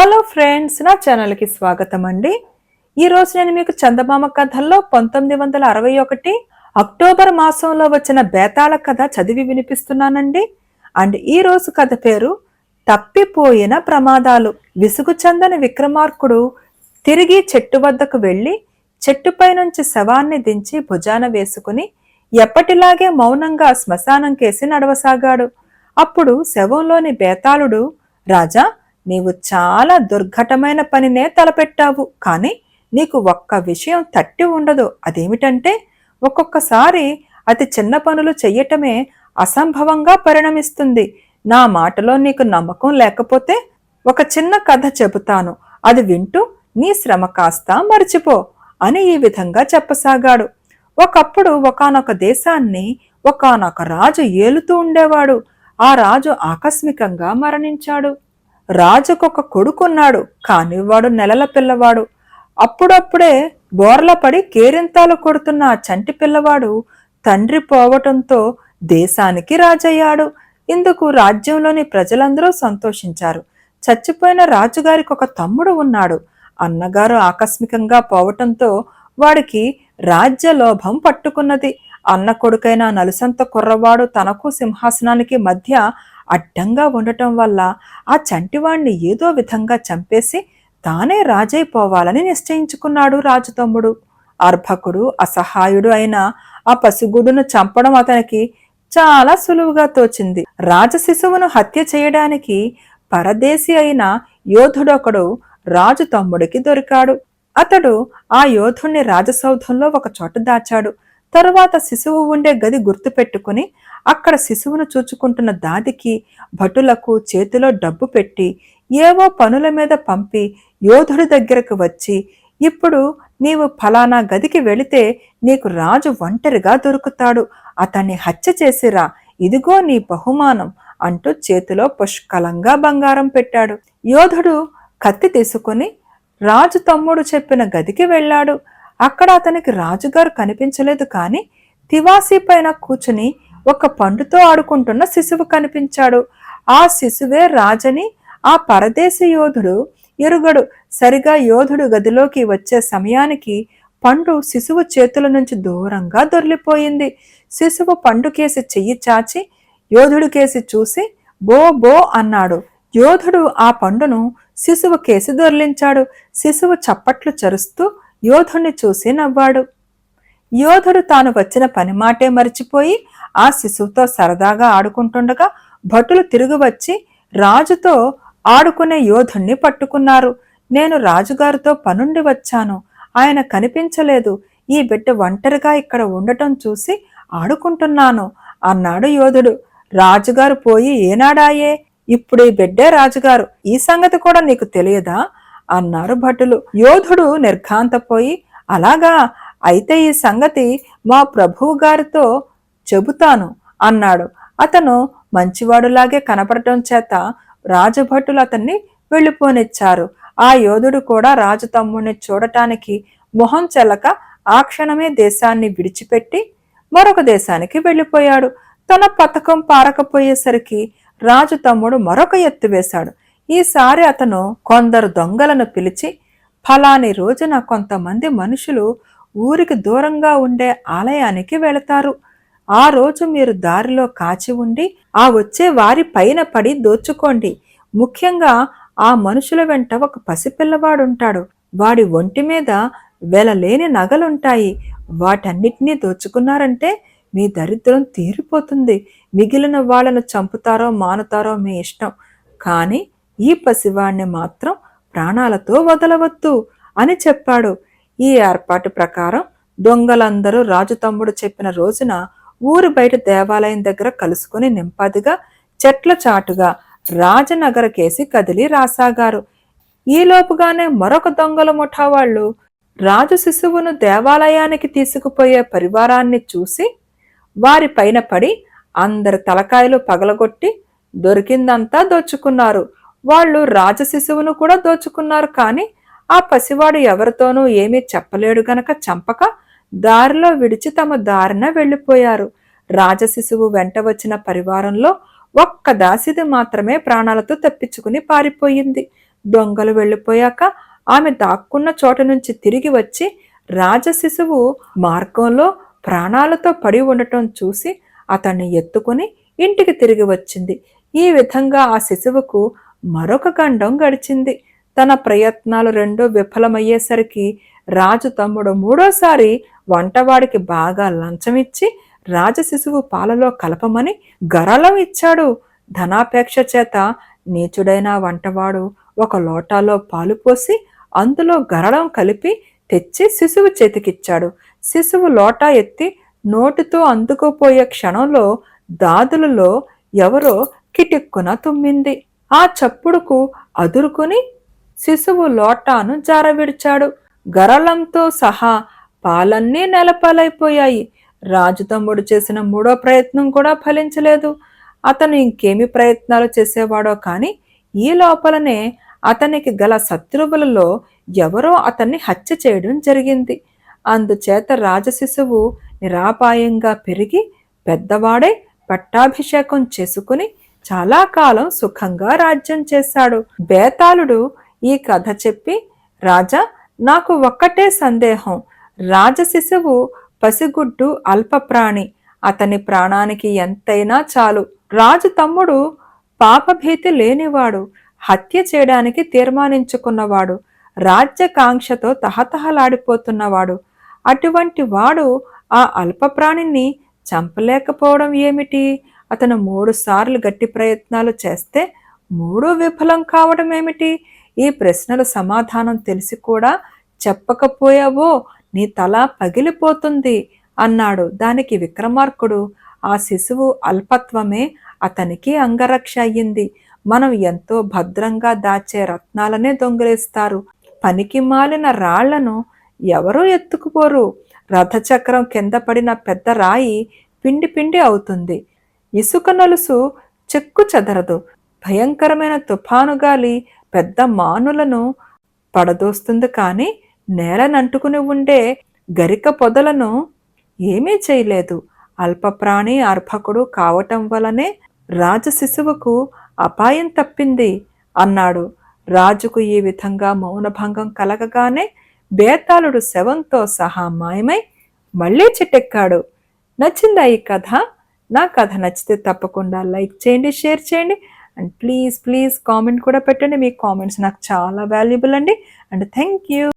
Hello friends నా ఛానల్కి స్వాగతం అండి. ఈరోజు నేను మీకు చందమామ కథల్లో పంతొమ్మిది వందల అరవై ఒకటి అక్టోబర్ మాసంలో వచ్చిన బేతాళ కథ చదివి వినిపిస్తున్నానండి. అండ్ ఈ రోజు కథ పేరు తప్పిపోయిన ప్రమాదాలు. విసుగు చందని విక్రమార్కుడు తిరిగి చెట్టు వద్దకు వెళ్ళి చెట్టుపై నుంచి శవాన్ని దించి భుజాన వేసుకుని ఎప్పటిలాగే మౌనంగా శ్మశానం కేసి నడవసాగాడు. అప్పుడు శవంలోని బేతాళుడు రాజా నీవు చాలా దుర్ఘటమైన పనినే తలపెట్టావు కానీ నీకు ఒక్క విషయం తట్టి ఉండదు. అదేమిటంటే ఒక్కొక్కసారి అతి చిన్న పనులు చెయ్యటమే అసంభవంగా పరిణమిస్తుంది. నా మాటలో నీకు నమ్మకం లేకపోతే ఒక చిన్న కథ చెబుతాను. అది వింటూ నీ శ్రమ కాస్త మర్చిపో అని ఈ విధంగా చెప్పసాగాడు. ఒకప్పుడు ఒకానొక దేశాన్ని ఒకానొక రాజు ఏలుతూ ఉండేవాడు. ఆ రాజు ఆకస్మికంగా మరణించాడు. రాజుకొక కొడుకున్నాడు కాని వాడు నెలల పిల్లవాడు. అప్పుడప్పుడే బోర్ల పడి కేరింతాలు కొడుతున్న ఆ చంటి పిల్లవాడు తండ్రి పోవటంతో దేశానికి రాజయ్యాడు. ఇందుకు రాజ్యంలోని ప్రజలందరూ సంతోషించారు. చచ్చిపోయిన రాజుగారికి ఒక తమ్ముడు ఉన్నాడు. అన్నగారు ఆకస్మికంగా పోవటంతో వాడికి రాజ్య లోభం పట్టుకున్నది. అన్న కొడుకైన నలుసంత కుర్రవాడు తనకు సింహాసనానికి మధ్య అడ్డంగా ఉండటం వల్ల ఆ చంటివాణ్ణి ఏదో విధంగా చంపేసి తానే రాజైపోవాలని నిశ్చయించుకున్నాడు రాజు తమ్ముడు అర్భకుడు అసహాయుడు అయిన ఆ పసిగుడును చంపడం అతనికి చాలా సులువుగా తోచింది. రాజ శిశువును హత్య చేయడానికి పరదేశి అయిన యోధుడొకడు రాజు తమ్ముడికి దొరికాడు. అతడు ఆ యోధుణ్ణి రాజసౌధంలో ఒక చోట దాచాడు. తరువాత శిశువు ఉండే గది గుర్తుపెట్టుకుని అక్కడ శిశువును చూచుకుంటున్న దాదికి భటులకు చేతిలో డబ్బు పెట్టి ఏవో పనుల మీద పంపి యోధుడి దగ్గరకు వచ్చి ఇప్పుడు నీవు ఫలానా గదికి వెళితే నీకు రాజు ఒంటరిగా దొరుకుతాడు. అతన్ని హత్య చేసిరా. ఇదిగో నీ బహుమానం అంటూ చేతిలో పుష్కలంగా బంగారం పెట్టాడు. యోధుడు కత్తి తీసుకుని రాజు తమ్ముడు చెప్పిన గదికి వెళ్ళాడు. అక్కడ అతనికి రాజుగారు కనిపించలేదు కానీ తివాసీ పైన కూర్చుని ఒక పండుతో ఆడుకుంటున్న శిశువు కనిపించాడు. ఆ శిశువే రాజని ఆ పరదేశీ యోధుడు. ఎరుగడు. సరిగా యోధుడు గదిలోకి వచ్చే సమయానికి పండు శిశువు చేతుల నుంచి దూరంగా దొర్లిపోయింది శిశువు పండుకేసి చెయ్యి చాచి యోధుడు కేసి చూసి బో బో అన్నాడు. యోధుడు ఆ పండును శిశువు కేసి దొర్లించాడు. శిశువు చప్పట్లు చరుస్తూ యోధుణ్ణి చూసి నవ్వాడు. యోధుడు తాను వచ్చిన పని మాటే మరిచిపోయి ఆ శిశువుతో సరదాగా ఆడుకుంటుండగా భటులు తిరిగి వచ్చి రాజుతో ఆడుకునే యోధుణ్ణి పట్టుకున్నారు. నేను రాజుగారితో పనుండి వచ్చాను. ఆయన కనిపించలేదు. ఈ బిడ్డ ఒంటరిగా ఇక్కడ ఉండటం చూసి ఆడుకుంటున్నాను అన్నాడు యోధుడు. రాజుగారు పోయి ఏనాడాయే? ఇప్పుడు ఈ బిడ్డే రాజుగారు. ఈ సంగతి కూడా నీకు తెలియదా? అన్నారు భటులు. యోధుడు నిర్ఘాంతపోయి అలాగా? అయితే ఈ సంగతి మా ప్రభువు గారితో చెబుతాను అన్నాడు. అతను మంచివాడులాగే కనపడటం చేత రాజభటులు అతన్ని వెళ్ళిపోనిచ్చారు. ఆ యోధుడు కూడా రాజు తమ్ముడిని చూడటానికి మొహం చెల్లక ఆ క్షణమే దేశాన్ని విడిచిపెట్టి మరొక దేశానికి వెళ్ళిపోయాడు. తన పథకం పారకపోయేసరికి రాజు తమ్ముడు మరొక ఎత్తు వేశాడు. ఈసారి అతను కొందరు దొంగలను పిలిచి ఫలాని రోజున కొంతమంది మనుషులు ఊరికి దూరంగా ఉండే ఆలయానికి వెళతారు. ఆ రోజు మీరు దారిలో కాచి ఉండి ఆ వచ్చే వారి పైన పడి దోచుకోండి. ముఖ్యంగా ఆ మనుషుల వెంట ఒక పసిపిల్లవాడుంటాడు. వాడి ఒంటి మీద వెలలేని నగలుంటాయి. వాటన్నిటినీ దోచుకున్నారంటే మీ దరిద్రం తీరిపోతుంది. మిగిలిన వాళ్ళను చంపుతారో మానుతారో మీ ఇష్టం. కానీ ఈ పసివాణ్ణి మాత్రం ప్రాణాలతో వదలవద్దు అని చెప్పాడు. ఈ ఏర్పాటు ప్రకారం దొంగలందరూ రాజు తమ్ముడు చెప్పిన రోజున ఊరు బయట దేవాలయం దగ్గర కలుసుకుని నింపాదిగా చెట్ల చాటుగా రాజనగర కేసి కదిలి రాసాగారు. ఈలోపుగానే మరొక దొంగల ముఠా వాళ్ళు రాజు శిశువును దేవాలయానికి తీసుకుపోయే పరివారాన్ని చూసి వారి పైన పడి అందరి తలకాయలు పగలగొట్టి దొరికిందంతా దోచుకున్నారు. వాళ్ళు రాజ శిశువును కూడా దోచుకున్నారు కానీ ఆ పసివాడు ఎవరితోనూ ఏమీ చెప్పలేడు గనక చంపక దారిలో విడిచి తమ దారిన వెళ్ళిపోయారు. రాజశిశువు వెంట వచ్చిన పరివారంలో ఒక్క దాసిది మాత్రమే ప్రాణాలతో తప్పించుకుని పారిపోయింది. దొంగలు వెళ్ళిపోయాక ఆమె దాక్కున్న చోట నుంచి తిరిగి వచ్చి రాజశిశువు మార్గంలో ప్రాణాలతో పడి ఉండటం చూసి అతన్ని ఎత్తుకుని ఇంటికి తిరిగి వచ్చింది. ఈ విధంగా ఆ శిశువుకు మరొక గండం గడిచింది. తన ప్రయత్నాలు రెండూ విఫలమయ్యేసరికి రాజు తమ్ముడు మూడోసారి వంటవాడికి బాగా లంచమిచ్చి రాజశిశువు పాలలో కలపమని గరళం ఇచ్చాడు. ధనాపేక్ష చేత నీచుడైన వంటవాడు ఒక లోటాలో పాలు పోసి అందులో గరళం కలిపి తెచ్చి శిశువు చేతికిచ్చాడు. శిశువు లోటా ఎత్తి నోటితో అందుకోపోయే క్షణంలో దాదులలో ఎవరో కిటిక్కున తుమ్మింది. ఆ చప్పుడుకు అదురుకుని శిశువు లోటాను జారవిడిచాడు. గరళంతో సహా పాలన్నీ నెలపాలైపోయాయి. రాజు తమ్ముడు చేసిన మూడో ప్రయత్నం కూడా ఫలించలేదు. అతను ఇంకేమి ప్రయత్నాలు చేసేవాడో కానీ ఈ లోపలనే అతనికి గల శత్రువులలో ఎవరో అతన్ని హత్య చేయడం జరిగింది. అందుచేత రాజశిశువు నిరాపాయంగా పెరిగి పెద్దవాడై పట్టాభిషేకం చేసుకుని చాలా కాలం సుఖంగా రాజ్యం చేశాడు. బేతాళుడు ఈ కథ చెప్పి రాజా నాకు ఒక్కటే సందేహం. రాజశిశువు పసిగుడ్డు అల్పప్రాణి. అతని ప్రాణానికి ఎంతైనా చాలు. రాజు తమ్ముడు పాపభీతి లేనివాడు. హత్య చేయడానికి తీర్మానించుకున్నవాడు. రాజ్యకాంక్షతో తహతహలాడిపోతున్నవాడు. అటువంటి వాడు ఆ అల్పప్రాణిని చంపలేకపోవడం ఏమిటి? అతను మూడు సార్లు గట్టి ప్రయత్నాలు చేస్తే మూడు విఫలం కావడం ఏమిటి? ఈ ప్రశ్నల సమాధానం తెలిసి కూడా చెప్పకపోయావో నీ తల పగిలిపోతుంది అన్నాడు. దానికి విక్రమార్కుడు ఆ శిశువు అల్పత్వమే అతనికి అంగరక్ష అయ్యింది. మనం ఎంతో భద్రంగా దాచే రత్నాలనే దొంగిలిస్తారు. పనికి మాలిన రాళ్ళను ఎవరూ ఎత్తుకుపోరు. రథచక్రం కింద పడిన పెద్ద రాయి పిండి పిండి అవుతుంది. ఇసుక నలుసు చెక్కు చెదరదు. భయంకరమైన తుఫాను గాలి పెద్ద మానులను పడదోస్తుంది కానీ నేలనంటుకుని ఉండే గరిక పొదలను ఏమీ చేయలేదు. అల్పప్రాణి అర్భకుడు కావటం వలనే రాజశిశువుకు అపాయం తప్పింది అన్నాడు. రాజుకు ఈ విధంగా మౌనభంగం కలగగానే బేతాళుడు శవంతో సహా మాయమై మళ్ళీ చిట్టెక్కాడు. నచ్చిందా ఈ కథ? నా కథ నచ్చితే తప్పకుండా లైక్ చేయండి షేర్ చేయండి అండ్ ప్లీజ్ ప్లీజ్ కామెంట్ కూడా పెట్టండి. మీ కామెంట్స్ నాకు చాలా వాల్యుబుల్ అండి అండ్ థ్యాంక్ యూ.